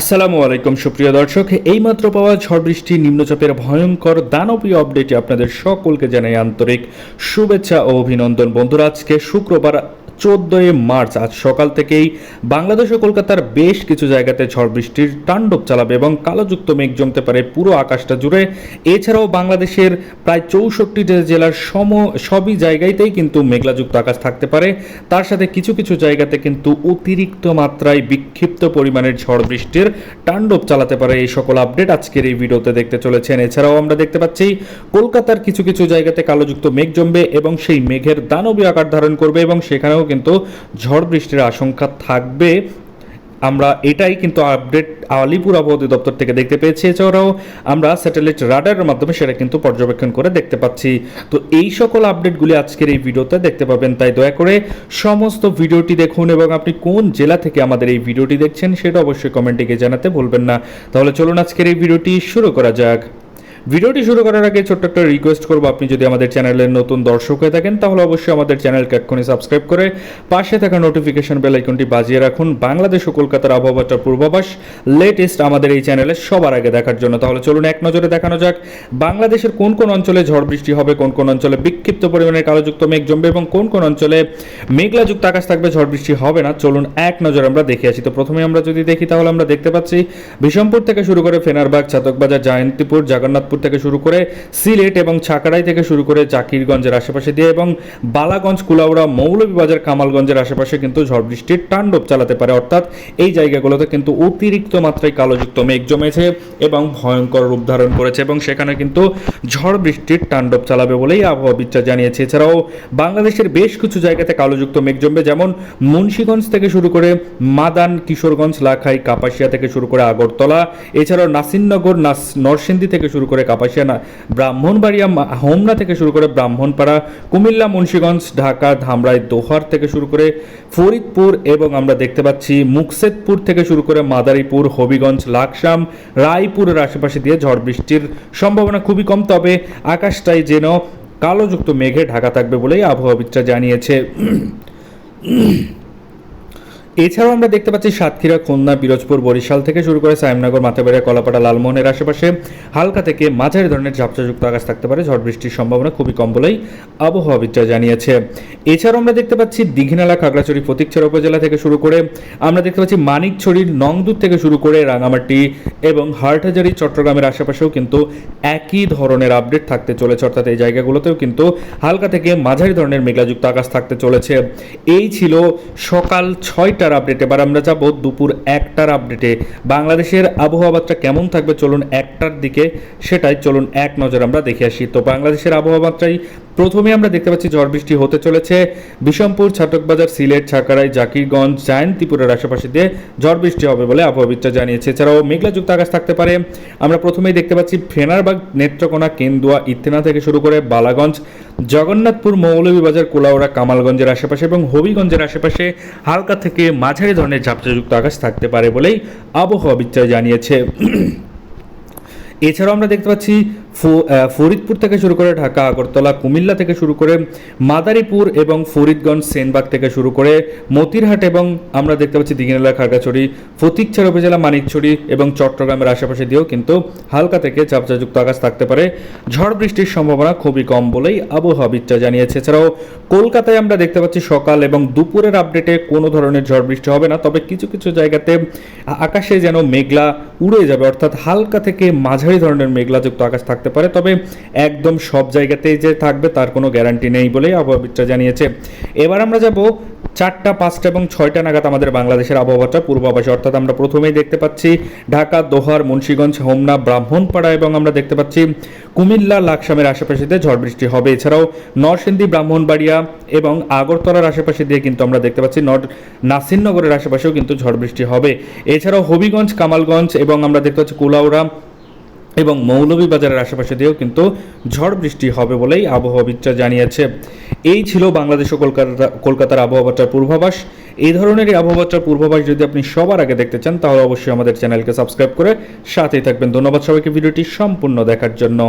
আসসালামু আলাইকুম, সুপ্রিয় দর্শক। এইমাত্র পাওয়া ঝড় বৃষ্টি, নিম্নচাপের ভয়ঙ্কর দানবীয় আপডেটে আপনাদের সকলকে জানাই আন্তরিক শুভেচ্ছা ও অভিনন্দন। বন্ধুরা, আজকে শুক্রবার চোদ্দোই মার্চ, আজ সকাল থেকেই বাংলাদেশ ও কলকাতার বেশ কিছু জায়গাতে ঝড় বৃষ্টির তাণ্ডব চালাবে এবং কালোযুক্ত মেঘ জমতে পারে পুরো আকাশটা জুড়ে। এছাড়াও বাংলাদেশের প্রায় চৌষট্টি জেলার সম, সবই জায়গাতেই কিন্তু মেঘলাযুক্ত আকাশ থাকতে পারে। তার সাথে কিছু কিছু জায়গাতে কিন্তু অতিরিক্ত মাত্রায় বিক্ষিপ্ত পরিমাণের ঝড় বৃষ্টির তাণ্ডব চালাতে পারে এই সকল আপডেট আজকের এই ভিডিওতে দেখতে চলেছেন। এছাড়াও আমরা দেখতে পাচ্ছি, কলকাতার কিছু কিছু জায়গাতে কালোযুক্ত মেঘ জমবে এবং সেই মেঘের দানবীয় আকার ধারণ করবে এবং সেখানেও কিন্তু ঝড় বৃষ্টির আশঙ্কা থাকবে। আমরা এটাই কিন্তু আপডেট আলিপুর আবহাওয়া দপ্তর থেকে দেখতে পেয়েছি। এছাড়াও আমরা স্যাটেলাইট রাডারের মাধ্যমে সেটা কিন্তু পর্যবেক্ষণ করে দেখতে পাচ্ছি। তো এই সকল আপডেটগুলি আজকের এই ভিডিওতে দেখতে পাবেন, তাই দয়া করে সমস্ত ভিডিওটি দেখুন এবং আপনি কোন জেলা থেকে আমাদের এই ভিডিওটি দেখছেন সেটা অবশ্যই কমেন্টে গিয়ে জানাতে ভুলবেন না। তাহলে চলুন আজকের এই ভিডিওটি শুরু করা যাক। ভিডিওটি শুরু করার আগে ছোট্ট একটা রিকোয়েস্ট করব। আপনি যদি আমাদের চ্যানেলের নতুন দর্শক হয়ে থাকেন, তাহলে অবশ্যই আমাদের চ্যানেলকে এক্ষুনি সাবস্ক্রাইব করে পাশে থাকা নোটিফিকেশন বেল আইকনটি বাজিয়ে রাখুন। বাংলাদেশ ও কলকাতার আবহাওয়াটার পূর্বাভাস লেটেস্ট আমাদের এই চ্যানেলে সবার আগে দেখার জন্য। তাহলে চলুন এক নজরে দেখানো যাক, বাংলাদেশের কোন কোন অঞ্চলে ঝড় বৃষ্টি হবে, কোন কোন অঞ্চলে বিক্ষিপ্ত পরিমাণে কালোযুক্ত মেঘ জমবে এবং কোন কোন অঞ্চলে মেঘলাযুক্ত আকাশ থাকবে, ঝড় বৃষ্টি হবে না। চলুন এক নজরে আমরা দেখে আসি। তো প্রথমে আমরা যদি দেখি, তাহলে আমরা দেখতে পাচ্ছি বিষমপুর থেকে শুরু করে ফেনারবাগ, চাতকবাজার, জয়ন্তীপুর জগন্নাথপুর থেকে শুরু করে সিলেট এবং ছাকাড়াই থেকে শুরু করে জাকিরগঞ্জের আশেপাশে দিয়ে এবং বালাগঞ্জ, কুলাউড়া, মৌলভীবাজার, কামালগঞ্জের আশেপাশে কিন্তু ঝড় বৃষ্টির তাণ্ডব চালাতে পারে। অর্থাৎ এই জায়গাগুলোতে কিন্তু অতিরিক্ত মাত্রায় কালোযুক্ত মেঘ জমেছে এবং ভয়ঙ্কর রূপ ধারণ করেছে এবং সেখানে কিন্তু ঝড় বৃষ্টির তাণ্ডব চালাবে বলেই আবহাওয়াবিদরা জানিয়েছে। এছাড়াও বাংলাদেশের বেশ কিছু জায়গাতে কালোযুক্ত মেঘ জমবে, যেমন মুন্সীগঞ্জ থেকে শুরু করে মাদান, কিশোরগঞ্জ, লাখাই, কাপাসিয়া থেকে শুরু করে আগরতলা, এছাড়াও নাসিরনগর, নাস থেকে শুরু করে কাপাসিয়া না ব্রাহ্মণবাড়িয়া হোমনা থেকে শুরু করে ব্রাহ্মণপাড়া, কুমিল্লা, মুন্সীগঞ্জ, ঢাকা, ধামরাই, দোহার থেকে শুরু করে ফরিদপুর এবং আমরা দেখতে পাচ্ছি মুকসেদপুর থেকে শুরু করে মাদারীপুর, হবিগঞ্জ, লাকসাম, রায়পুরের আশেপাশে দিয়ে ঝড় বৃষ্টির সম্ভাবনা খুবই কম। তবে আকাশটাই যেন কালোযুক্ত মেঘে ঢাকা থাকবে বলেই আবহাওয়াবিদরা জানিয়েছে। এছাড়াও আমরা দেখতে পাচ্ছি সাতক্ষীরা, খুলনা, পিরোজপুর, বরিশাল থেকে শুরু করে সাইমনগর মাথাবেড়া কলাপাড়া, লালমোহনের আশেপাশে হালকা থেকে মাঝারি ধরনের ঝাপসাযুক্ত আকাশ থাকতে পারে। ঝড় বৃষ্টির সম্ভাবনা খুবই কম বলেই আবহাওয়াবিদরা জানিয়েছে। এছাড়াও আমরা দেখতে পাচ্ছি দীঘিনালা, খাগড়াছড়ি, ফতিকছড়া উপজেলা থেকে শুরু করে আমরা দেখতে পাচ্ছি মানিকছড়ির, নংদুর থেকে শুরু করে রাঙামাটি এবং হাটহাজারি, চট্টগ্রামের আশেপাশেও কিন্তু একই ধরনের আপডেট থাকতে চলেছে। অর্থাৎ এই জায়গাগুলোতেও কিন্তু হালকা থেকে মাঝারি ধরনের মেঘলাযুক্ত আকাশ থাকতে চলেছে। এই ছিল সকাল ছয়টার আপডেট এবার আমরা যাব দুপুর একটার আপডেটে বাংলাদেশের আবহাওয়াবার্তা কেমন থাকবে? চলুন একটার দিকে, সেটাই চলুন এক নজর আমরা দেখে আসি। তো বাংলাদেশের আবহাওয়াবার্তাই প্রথমে আমরা দেখতে পাচ্ছি, ঝড় বৃষ্টি হতে চলেছে। বিষমপুর ছাটকবাজার, সিলেট ছাকারাই জাকিরগঞ্জ জায়ন্তীপুরের আশেপাশে দিয়ে ঝড় বৃষ্টি হবে বলে আবহাওয়াবিদরা জানিয়েছে। এছাড়াও মেঘলাযুক্ত আকাশ থাকতে পারে। আমরা প্রথমেই দেখতে পাচ্ছি, ফেনারবাগ, নেত্রকোনা, কেন্দুয়া, ইত্তেনা থেকে শুরু করে বালাগঞ্জ জগন্নাথপুর মৌলভীবাজার, কোলাউড়া, কামালগঞ্জের আশেপাশে এবং হবিগঞ্জের আশেপাশে হালকা থেকে মাঝারি ধরনের ঝাপটাযুক্ত আকাশ থাকতে পারে বলেই আবহাওয়া আবহাওয়াবিদরা জানিয়েছে। এছাড়াও আমরা দেখতে পাচ্ছি ফরিদপুর থেকে শুরু করে ঢাকা, আগরতলা, কুমিল্লা থেকে শুরু করে মাদারীপুর এবং ফরিদগঞ্জ, সেনবাগ থেকে শুরু করে মতিরহাট এবং আমরা দেখতে পাচ্ছি দিঘিনালা, খাগড়াছড়ি, ফতিকছড়া উপজেলা, মানিকছড়ি এবং চট্টগ্রামের আশেপাশে দিয়েও কিন্তু হালকা থেকে চাপচাযুক্ত আকাশ থাকতে পারে। ঝড় বৃষ্টির সম্ভাবনা খুবই কম বলেই আবহাওয়াবিদরা জানিয়েছে। এছাড়াও কলকাতায় আমরা দেখতে পাচ্ছি সকাল এবং দুপুরের আপডেটে কোনো ধরনের ঝড় বৃষ্টি হবে না, তবে কিছু কিছু জায়গাতে আকাশে যেন মেঘলা উড়ে যাবে, অর্থাৎ হালকা থেকে মাঝারি ধরনের মেঘলাযুক্ত আকাশ থাকতে পারে, তবে একদম সব জায়গাতেই যে থাকবে তার কোনো গ্যারান্টি নেই বলেই আবহাওয়াবিদরা জানিয়েছে। এবার আমরা যাব চারটা, পাঁচটা এবং ছয়টা নাগাদ আমাদের বাংলাদেশের আবহাওয়াটা পূর্বাভাসে। অর্থাৎ আমরা প্রথমেই দেখতে পাচ্ছি ঢাকা, দোহার, মুন্সীগঞ্জ, হোমনা, ব্রাহ্মণপাড়া এবং আমরা দেখতে পাচ্ছি কুমিল্লা, লাকসামের আশেপাশে দিয়ে ঝড় বৃষ্টি হবে। এছাড়াও নরসিংদী, ব্রাহ্মণবাড়িয়া এবং আগরতলার আশেপাশে দিয়ে কিন্তু আমরা দেখতে পাচ্ছি নর, নাসিরনগরের আশেপাশেও কিন্তু ঝড় বৃষ্টি হবে। এছাড়াও হবিগঞ্জ, কামালগঞ্জ এবং আমরা দেখতে পাচ্ছি কুলাউড়া এবং মৌলভীবাজারের আশেপাশে দিয়েও কিন্তু ঝড় বৃষ্টি হবে বলেই আবহাওয়াবিদরা জানিয়েছে। এই ছিল বাংলাদেশ ও কলকাতা, কলকাতার আবহাওয়াবার্তার পূর্বাভাস। এই ধরনেরই আবহাওয়াবার্তার পূর্বাভাস যদি আপনি সবার আগে দেখতে চান, তাহলে অবশ্যই আমাদের চ্যানেলকে সাবস্ক্রাইব করে সাথেই থাকবেন। ধন্যবাদ সবাইকে ভিডিওটি সম্পূর্ণ দেখার জন্য।